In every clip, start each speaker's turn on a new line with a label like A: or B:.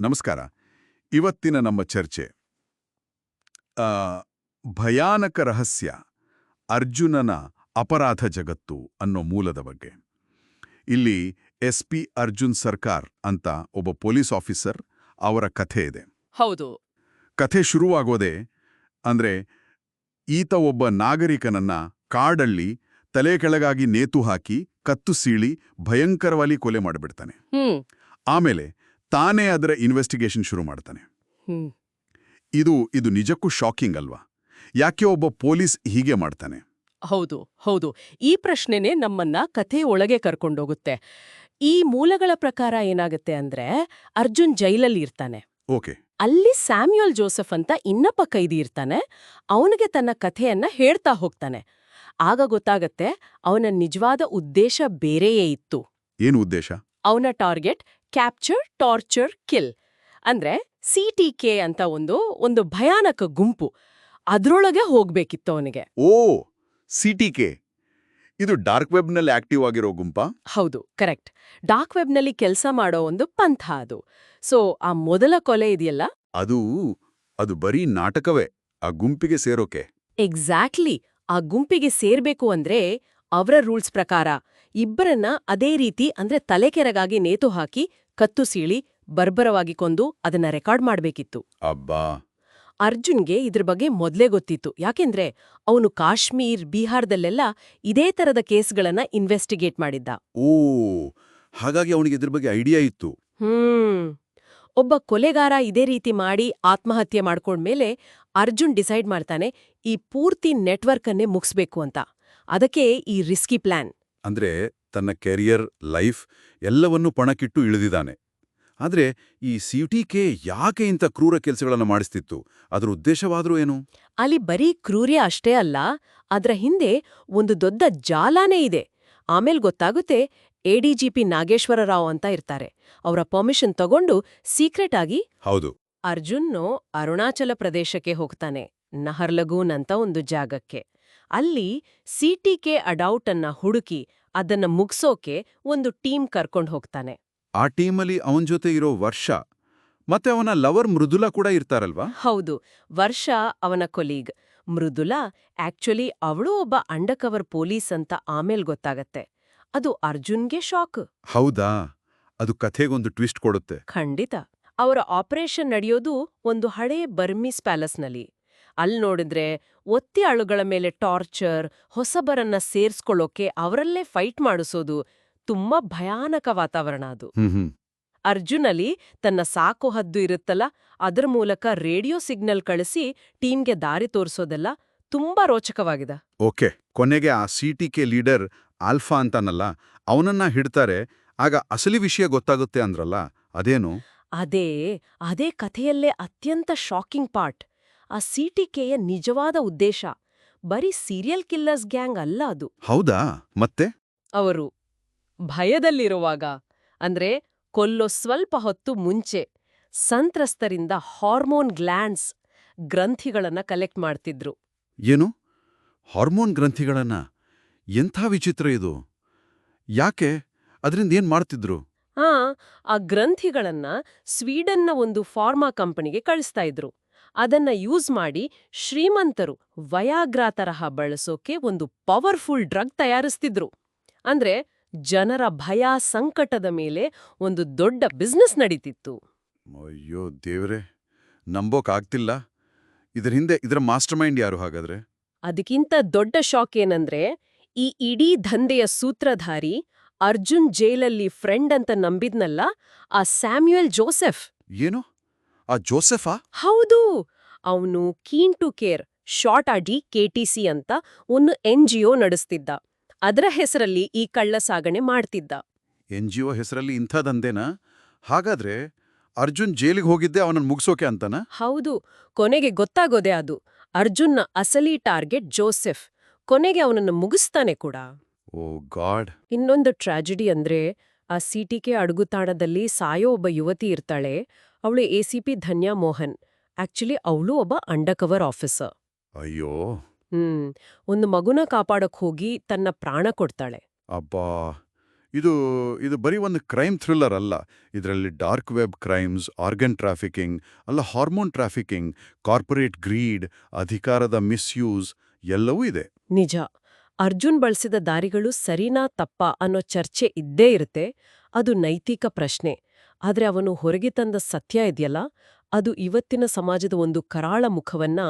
A: ನಮಸ್ಕಾರ. ಇವತ್ತಿನ ನಮ್ಮ ಚರ್ಚೆ. ಆ, ಭಯಾನಕ ರಹಸ್ಯ ಅರ್ಜುನನ ಅಪರಾಧ ಜಗತ್ತು ಅನ್ನೋ ಮೂಲದ ಬಗ್ಗೆ. ಇಲ್ಲಿ ಎಸ್ ಪಿ ಅರ್ಜುನ್ ಸರ್ಕಾರ್ ಅಂತ ಒಬ್ಬ ಪೊಲೀಸ್ ಆಫೀಸರ್ ಅವರ ಕಥೆ ಇದೆ.
B: ಹೌದು.
A: ಕಥೆ ಶುರುವಾಗೋದೆ ಅಂದ್ರೆ ಈತ ಒಬ್ಬ ನಾಗರಿಕನನ್ನ ಕಾಡಲ್ಲಿ ತಲೆ ಕೆಳಗಾಗಿ ನೇತು ಹಾಕಿ ಕತ್ತು ಸೀಳಿ ಭಯಂಕರವಾಗಿ ಕೊಲೆ ಮಾಡಿಬಿಡ್ತಾನೆ. ಆಮೇಲೆ ತಾನೇ ಅದರ ಇನ್ವೆಸ್ಟಿಗೇಷನ್ ಶುರು ಮಾಡ್ತಾನೆ. ಇದು ಇದು ನಿಜಕ್ಕೂ ಶಾಕಿಂಗ್ ಅಲ್ವಾ? ಯಾಕೆ ಒಬ್ಬ ಪೊಲೀಸ್ ಹೀಗೆ ಮಾಡ್ತಾನೆ?
B: ಹೌದು ಹೌದು. ಈ ಪ್ರಶ್ನೆನೇ ನಮ್ಮನ್ನ ಕಥೆ ಒಳಗೆ ಕರ್ಕೊಂಡೋಗುತ್ತೆ. ಈ ಮೂಲಗಳ ಪ್ರಕಾರ ಏನಾಗುತ್ತೆ ಅಂದ್ರೆ ಅರ್ಜುನ್ ಜೈಲಲ್ಲಿ ಇರ್ತಾನೆ.
A: ಓಕೆ.
B: ಅಲ್ಲಿ ಸ್ಯಾಮ್ಯುಯಲ್ ಜೋಸೆಫ್ ಅಂತ ಇನ್ನಪ್ಪ ಕೈದಿ ಇರ್ತಾನೆ. ಅವನಿಗೆ ತನ್ನ ಕಥೆಯನ್ನ ಹೇಳ್ತಾ ಹೋಗ್ತಾನೆ. ಆಗ ಗೊತ್ತಾಗತ್ತೆ ಅವನ ನಿಜವಾದ ಉದ್ದೇಶ ಬೇರೆಯೇ ಇತ್ತು.
A: ಏನು ಉದ್ದೇಶ?
B: ಅವನ ಟಾರ್ಗೆಟ್ ಕ್ಯಾಪ್ಚರ್ ಟಾರ್ಚರ್ ಕಿಲ್ ಅಂದ್ರೆ ಸಿ ಕೆ ಅಂತ ಒಂದು ಒಂದು ಭಯಾನಕ ಗುಂಪು. ಅದರೊಳಗೆ ಹೋಗ್ಬೇಕಿತ್ತು ಅವನಿಗೆ.
A: ಓ ಸಿ ಕೆ ಇದು ಡಾರ್ಕ್ ವೆಬ್ನಲ್ಲಿ ಆಕ್ಟಿವ್ ಆಗಿರೋ ಗುಂಪ?
B: ಹೌದು ಕರೆಕ್ಟ್ ಡಾರ್ಕ್ ವೆಬ್ನಲ್ಲಿ ಕೆಲಸ ಮಾಡೋ ಒಂದು ಪಂಥ ಅದು. ಸೊ ಆ ಮೊದಲ ಕೊಲೆ ಇದೆಯಲ್ಲ?
A: ಅದು ಅದು ಬರೀ ನಾಟಕವೇ ಆ ಗುಂಪಿಗೆ ಸೇರೋಕೆ.
B: ಎಕ್ಸಾಕ್ಟ್ಲಿ ಆ ಗುಂಪಿಗೆ ಸೇರ್ಬೇಕು ಅಂದ್ರೆ ಅವರ ರೂಲ್ಸ್ ಪ್ರಕಾರ ಇಬ್ಬರನ್ನ ಅದೇ ರೀತಿ ಅಂದ್ರೆ ತಲೆಕೆರಗಾಗಿ ನೇತು ಹಾಕಿ ಕತ್ತು ಸೀಳಿ ಬರ್ಬರವಾಗಿ ಕೊಂದು ಅದನ್ನ ರೆಕಾರ್ಡ್ ಮಾಡಬೇಕಿತ್ತು.
A: ಅಬ್ಬಾ!
B: ಅರ್ಜುನ್ಗೆ ಇದ್ರ ಬಗ್ಗೆ ಮೊದ್ಲೇ ಗೊತ್ತಿತ್ತು. ಯಾಕೆಂದ್ರೆ ಅವನು ಕಾಶ್ಮೀರ್ ಬಿಹಾರದಲ್ಲೆಲ್ಲ ಇದೇ ತರದ ಕೇಸ್ಗಳನ್ನ ಇನ್ವೆಸ್ಟಿಗೇಟ್ ಮಾಡಿದ್ದ.
A: ಓ! ಹಾಗಾಗಿ ಅವನಿಗೆ ಇದ್ರ ಬಗ್ಗೆ ಐಡಿಯಾ ಇತ್ತು.
B: ಹ್ಮ್. ಒಬ್ಬ ಕೊಲೆಗಾರ ಇದೇ ರೀತಿ ಮಾಡಿ ಆತ್ಮಹತ್ಯೆ ಮಾಡ್ಕೊಂಡ್ಮೇಲೆ ಅರ್ಜುನ್ ಡಿಸೈಡ್ ಮಾಡ್ತಾನೆ ಈ ಪೂರ್ತಿ ನೆಟ್ವರ್ಕ್ ಅನ್ನೇ ಮುಗಿಸ್ಬೇಕು ಅಂತ. ಅದಕ್ಕೆ ಈ ರಿಸ್ಕಿ ಪ್ಲಾನ್
A: ಅಂದ್ರೆ ತನ್ನ ಕೆರಿಯರ್ ಲೈಫ್ ಎಲ್ಲವನ್ನೂ ಪಣಕ್ಕಿಟ್ಟು ಇಳಿದಿದ್ದಾನೆ. ಆದ್ರೆ ಈ ಕೆ ಯಾಕೆ ಇಂಥ ಕ್ರೂರ ಕೆಲಸಗಳನ್ನು ಮಾಡಿಸ್ತಿತ್ತು? ಅದರ ಉದ್ದೇಶವಾದರೂ ಏನು?
B: ಅಲ್ಲಿ ಬರೀ ಕ್ರೂರ್ಯ ಅಷ್ಟೇ ಅಲ್ಲ ಅದರ ಹಿಂದೆ ಒಂದು ದೊಡ್ಡ ಜಾಲಾನೇ ಇದೆ. ಆಮೇಲೆ ಗೊತ್ತಾಗುತ್ತೆ ಎಡಿಜಿಪಿ ನಾಗೇಶ್ವರ ರಾವ್ ಅಂತ ಇರ್ತಾರೆ. ಅವರ ಪರ್ಮಿಷನ್ ತಗೊಂಡು ಸೀಕ್ರೆಟ್ ಆಗಿ
A: ಹೌದು.
B: ಅರ್ಜುನ್ನು ಅರುಣಾಚಲ ಪ್ರದೇಶಕ್ಕೆ ಹೋಗ್ತಾನೆ ನಹರ್ಲಗೂನ್ ಅಂತ ಒಂದು ಜಾಗಕ್ಕೆ. ಅಲ್ಲಿ ಸಿ ಟಿ ಅಡೌಟ್ ಅಡೌಟನ್ನ ಹುಡುಕಿ ಅದನ್ನ ಮುಗ್ಸೋಕೆ ಒಂದು ಟೀಮ್ ಕರ್ಕೊಂಡು ಹೋಗ್ತಾನೆ.
A: ಆ ಟೀಮಲ್ಲಿ ಅವನ ಜೊತೆ ಇರೋ ವರ್ಷ ಮತ್ತೆ ಅವನ ಲವರ್ ಮೃದುಲಾ ಕೂಡ ಇರ್ತಾರಲ್ವಾ?
B: ಹೌದು ವರ್ಷ ಅವನ ಕೊಲೀಗ್. ಮೃದುಲಾ ಆಕ್ಚುಲಿ ಅವಳು ಒಬ್ಬ ಅಂಡಕವರ್ ಪೊಲೀಸ್ ಅಂತ ಆಮೇಲ್ ಗೊತ್ತಾಗತ್ತೆ. ಅದು ಅರ್ಜುನ್ಗೆ ಶಾಕ್.
A: ಹೌದಾ? ಅದು ಕಥೆಗೊಂದು ಟ್ವಿಸ್ಟ್ ಕೊಡುತ್ತೆ.
B: ಖಂಡಿತ. ಅವರ ಆಪರೇಷನ್ ನಡೆಯೋದು ಒಂದು ಹಳೇ ಬರ್ಮೀಸ್ ಪ್ಯಾಲೇಸ್ನಲ್ಲಿ. ಅಲ್ ನೋಡಿದ್ರೆ ಒತ್ತಿ ಅಳುಗಳ ಮೇಲೆ ಟಾರ್ಚರ್ ಹೊಸಬರನ್ನ ಸೇರ್ಸ್ಕೊಳ್ಳೋಕೆ ಅವರಲ್ಲೇ ಫೈಟ್ ಮಾಡಿಸೋದು ತುಂಬಾ ಭಯಾನಕ ವಾತಾವರಣ ಅದು.
A: ಹ್ಮ್ ಹ್ಮ್.
B: ಅರ್ಜುನ್ ಅಲ್ಲಿ ತನ್ನ ಸಾಕು ಹದ್ದು ಇರುತ್ತಲ್ಲ ಅದರ ಮೂಲಕ ರೇಡಿಯೋ ಸಿಗ್ನಲ್ ಕಳಿಸಿ ಟೀಮ್ಗೆ ದಾರಿ ತೋರಿಸೋದೆಲ್ಲ ತುಂಬಾ ರೋಚಕವಾಗಿದೆ.
A: ಓಕೆ ಕೊನೆಗೆ ಆ ಕೆ ಲೀಡರ್ ಆಲ್ಫಾ ಅಂತಾನಲ್ಲ ಅವನನ್ನ ಹಿಡ್ತಾರೆ ಆಗ ಅಸಲಿ ವಿಷಯ ಗೊತ್ತಾಗುತ್ತೆ ಅಂದ್ರಲ್ಲ ಅದೇನು?
B: ಅದೇ ಅದೇ ಕಥೆಯಲ್ಲೇ ಅತ್ಯಂತ ಶಾಕಿಂಗ್ ಪಾರ್ಟ್ ಆ ಸಿಟಿಕೆಯ ನಿಜವಾದ ಉದ್ದೇಶ. ಬರೀ ಸೀರಿಯಲ್ ಕಿಲ್ಲರ್ಸ್ ಗ್ಯಾಂಗ್ ಅಲ್ಲ ಅದು.
A: ಹೌದಾ? ಮತ್ತೆ?
B: ಅವರು ಭಯದಲ್ಲಿರುವಾಗ ಅಂದ್ರೆ ಕೊಲ್ಲೋ ಸ್ವಲ್ಪ ಹೊತ್ತು ಮುಂಚೆ ಸಂತ್ರಸ್ತರಿಂದ ಹಾರ್ಮೋನ್ ಗ್ಲ್ಯಾಂಡ್ಸ್ ಗ್ರಂಥಿಗಳನ್ನ ಕಲೆಕ್ಟ್ ಮಾಡ್ತಿದ್ರು.
A: ಏನು? ಹಾರ್ಮೋನ್ ಗ್ರಂಥಿಗಳನ್ನ? ಎಂಥ ವಿಚಿತ್ರ ಇದು? ಯಾಕೆ? ಅದರಿಂದ ಏನ್ ಮಾಡ್ತಿದ್ರು?
B: ಆ ಆ ಗ್ರಂಥಿಗಳನ್ನ ಸ್ವೀಡನ್ನ ಒಂದು ಫಾರ್ಮಾ ಕಂಪನಿಗೆ ಕಳಿಸ್ತಾ ಇದ್ರು. ಅದನ್ನ ಯೂಸ್ ಮಾಡಿ ಶ್ರೀಮಂತರು ವಯಾಗ್ರಾ ತರಹ ಬಳಸೋಕೆ ಒಂದು ಪವರ್ಫುಲ್ ಡ್ರಗ್ ತಯಾರಿಸ್ತಿದ್ರು. ಅಂದ್ರೆ ಜನರ ಭಯ ಸಂಕಟದ ಮೇಲೆ ಒಂದು ದೊಡ್ಡ ಬಿಸ್ನೆಸ್ ನಡೀತಿತ್ತು.
A: ಅಯ್ಯೋ ದೇವ್ರೆ ನಂಬೋಕಾಗ್ತಿಲ್ಲ. ಇದ್ರ ಹಿಂದೆ ಇದರ ಮಾಸ್ಟರ್ ಮೈಂಡ್ ಯಾರು ಹಾಗಾದ್ರೆ?
B: ಅದಕ್ಕಿಂತ ದೊಡ್ಡ ಶಾಕ್ ಏನಂದ್ರೆ ಈ ಇಡೀ ದಂಧೆಯ ಸೂತ್ರಧಾರಿ ಅರ್ಜುನ್ ಜೈಲಲ್ಲಿ ಫ್ರೆಂಡ್ ಅಂತ ನಂಬಿದ್ನಲ್ಲ ಆ ಸ್ಯಾಮ್ಯುಯಲ್ ಜೋಸೆಫ್
A: ಏನು? ಆ ಜೋಸೆಫಾ?
B: ಹೌದು. ಅವನು ಕೀನ್ ಟು ಕೇರ್ ಶಾರ್ಟ್ ಆಡಿ ಕೆಟಿಸಿ ಅಂತ ಒಂದು ಎನ್ ಜಿಒ ನಡೆಸ್ತಿದ್ದ. ಅದರ ಹೆಸರಲ್ಲಿ ಈ ಕಳ್ಳ ಸಾಗಣೆ ಮಾಡ್ತಿದ್ದ.
A: ಎನ್ ಜಿ ಒ ಹೆಸರಲ್ಲಿ ಇಂಥದಂದೇನಾ ಹಾಗಾದ್ರೆ ಅರ್ಜುನ್ ಜೈಲಿಗೆ ಹೋಗಿದ್ದೆ ಅವನನ್ನು ಮುಗಿಸೋಕೆ ಅಂತನ?
B: ಹೌದು. ಕೊನೆಗೆ ಗೊತ್ತಾಗೋದೆ ಅದು. ಅರ್ಜುನ್ನ ಅಸಲಿ ಟಾರ್ಗೆಟ್ ಜೋಸೆಫ್. ಕೊನೆಗೆ ಅವನನ್ನು ಮುಗಿಸ್ತಾನೆ ಕೂಡ.
A: ಓ ಗಾಡ್.
B: ಇನ್ನೊಂದು ಟ್ರಾಜಿಡಿ ಅಂದ್ರೆ ಆ ಸಿಟಿಕೆ ಅಡುಗುತಾಣದಲ್ಲಿ ಸಾಯೋ ಒಬ್ಬ ಯುವತಿ ಇರ್ತಾಳೆ. ಅವಳು ಪಿ ಧನ್ಯಾ ಮೋಹನ್ ಆಕ್ಚುಲಿ ಅವಳು ಒಬ್ಬ ಅಂಡರ್ಕವರ್ ಆಫೀಸರ್.
A: ಅಯ್ಯೋ.
B: ಹ್ಮ್. ಒಂದು ಮಗುನ ಕಾಪಾಡಕ್ ಹೋಗಿ ತನ್ನ ಪ್ರಾಣ ಕೊಡ್ತಾಳೆ.
A: ಅಬ್ಬಾ. ಇದು ಇದು ಬರೀ ಒಂದು ಕ್ರೈಮ್ ಥ್ರಿಲ್ಲರ್ ಅಲ್ಲ. ಇದರಲ್ಲಿ dark web crimes organ trafficking ಅಲ್ಲ ಹಾರ್ಮೋನ್ ಟ್ರಾಫಿಕಿಂಗ್ ಕಾರ್ಪೊರೇಟ್ ಗ್ರೀಡ್ ಅಧಿಕಾರದ ಮಿಸ್ಯೂಸ್ ಎಲ್ಲವೂ ಇದೆ.
B: ನಿಜ. ಅರ್ಜುನ್ ಬಳಸಿದ ದಾರಿಗಳು ಸರಿನಾ ತಪ್ಪ ಅನ್ನೋ ಚರ್ಚೆ ಇದ್ದೇ ಇರುತ್ತೆ. ಅದು ನೈತಿಕ ಪ್ರಶ್ನೆ. ಆದ್ರೆ ಅವನು ಹೊರಗೆ ತಂದ ಸತ್ಯ ಇದೆಯಲ್ಲ ಅದು ಇವತ್ತಿನ ಸಮಾಜದ ಒಂದು ಕರಾಳ ಮುಖವನ್ನ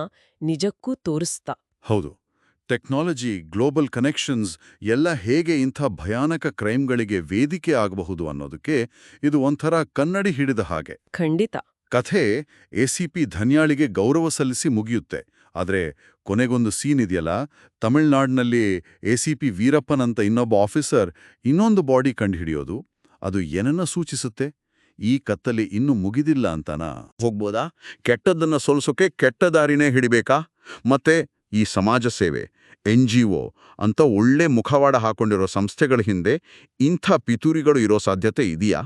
B: ನಿಜಕ್ಕೂ ತೋರಿಸ್ತಾ.
A: ಹೌದು. ಟೆಕ್ನಾಲಜಿ ಗ್ಲೋಬಲ್ ಕನೆಕ್ಷನ್ಸ್ ಎಲ್ಲ ಹೇಗೆ ಇಂಥ ಭಯಾನಕ ಕ್ರೈಮ್ಗಳಿಗೆ ವೇದಿಕೆ ಆಗಬಹುದು ಅನ್ನೋದಕ್ಕೆ ಇದು ಒಂಥರ ಕನ್ನಡಿ ಹಿಡಿದ ಹಾಗೆ.
B: ಖಂಡಿತ.
A: ಕಥೆ ಎಸಿಪಿ ಧನ್ಯಾಳಿಗೆ ಗೌರವ ಸಲ್ಲಿಸಿ ಮುಗಿಯುತ್ತೆ. ಆದರೆ ಕೊನೆಗೊಂದು ಸೀನ್ ಇದೆಯಲ್ಲ ತಮಿಳ್ನಾಡಿನಲ್ಲಿ ಎಸಿಪಿ ವೀರಪ್ಪನಂತ ಇನ್ನೊಬ್ಬ ಆಫೀಸರ್ ಇನ್ನೊಂದು ಬಾಡಿ ಕಂಡುಹಿಡಿಯೋದು ಅದು ಏನನ್ನ ಸೂಚಿಸುತ್ತೆ? ಈ ಕತ್ತಲೆ ಇನ್ನೂ ಮುಗಿದಿಲ್ಲ ಅಂತನಾ? ಹೋಗ್ಬೋದಾ? ಕೆಟ್ಟದ್ದನ್ನು ಸೋಲಿಸೋಕೆ ಕೆಟ್ಟ ದಾರಿನೇ ಹಿಡಿಬೇಕಾ? ಮತ್ತೆ ಈ ಸಮಾಜ ಸೇವೆ ಎನ್ ಜಿ ಒ ಅಂತ ಒಳ್ಳೆ ಮುಖವಾಡ ಹಾಕೊಂಡಿರೋ ಸಂಸ್ಥೆಗಳ ಹಿಂದೆ ಇಂಥ ಪಿತೂರಿಗಳು ಇರೋ ಸಾಧ್ಯತೆ ಇದೆಯಾ?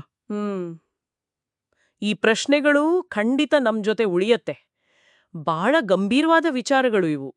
C: ಈ ಪ್ರಶ್ನೆಗಳು ಖಂಡಿತ ನಮ್ ಜೊತೆ ಉಳಿಯತ್ತೆ. ಬಹಳ ಗಂಭೀರವಾದ ವಿಚಾರಗಳು ಇವು.